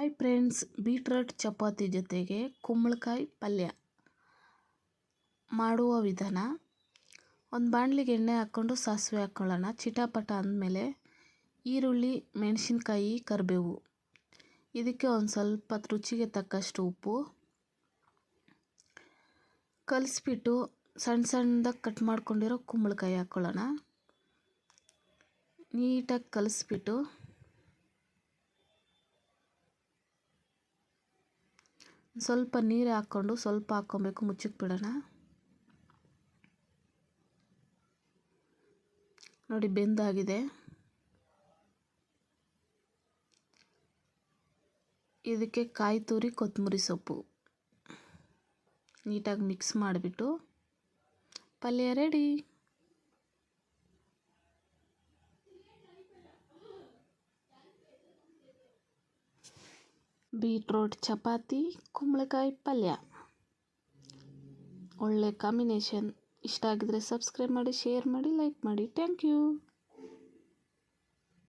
Hi friends, beetroot chapati ಜೊತೆಗೆ ಕುಂಬಳಕಾಯಿ ಪಲ್ಯ ಮಾಡುವ ವಿಧಾನ. ಒಂದು ಬಾಣಲಿಗೆ ಎಣ್ಣೆ ಹಾಕ್ಕೊಂಡು ಸಾಸಿವೆ ಹಾಕ್ಕೊಳ್ಳೋಣ ಚಿಟಾಪಟ ಅಂದಮೇಲೆ ಈರುಳ್ಳಿ, ಮೆಣಸಿನ್ಕಾಯಿ, ಕರಿಬೇವು. ಇದಕ್ಕೆ ಒಂದು ಸ್ವಲ್ಪ ರುಚಿಗೆ ತಕ್ಕಷ್ಟು ಉಪ್ಪು. ಕಲಿಸ್ಬಿಟ್ಟು ಸಣ್ಣ ಸಣ್ಣದಾಗಿ ಕಟ್ ಮಾಡ್ಕೊಂಡಿರೋ ಕುಂಬಳಕಾಯಿ ಹಾಕ್ಕೊಳ್ಳೋಣ ನೀಟಾಗಿ ಕಲಿಸ್ಬಿಟ್ಟು ಸ್ವಲ್ಪ ನೀರು ಹಾಕ್ಕೊಂಡು ಸ್ವಲ್ಪ ಹಾಕ್ಕೊಬೇಕು ಮುಚ್ಚಕ್ಕೆ ಬಿಡೋಣ. ನೋಡಿ, ಬೆಂದಾಗಿದೆ. ಇದಕ್ಕೆ ಕಾಯಿ ತುರಿ ಕೊತ್ತಂಬರಿ ಸೊಪ್ಪು. ನೀಟಾಗಿ ಮಿಕ್ಸ್ ಮಾಡಿಬಿಟ್ಟು ಪಲ್ಯ ರೆಡಿ. ಬೀಟ್ರೋಟ್, ಚಪಾತಿ, ಕುಂಬಳಕಾಯಿ ಪಲ್ಯ. ಒಳ್ಳೆ ಕಾಂಬಿನೇಷನ್. ಇಷ್ಟ ಆಗಿದ್ದರೆ ಸಬ್ಸ್ಕ್ರೈಬ್ ಮಾಡಿ, ಶೇರ್ ಮಾಡಿ, ಲೈಕ್ ಮಾಡಿ. Thank you.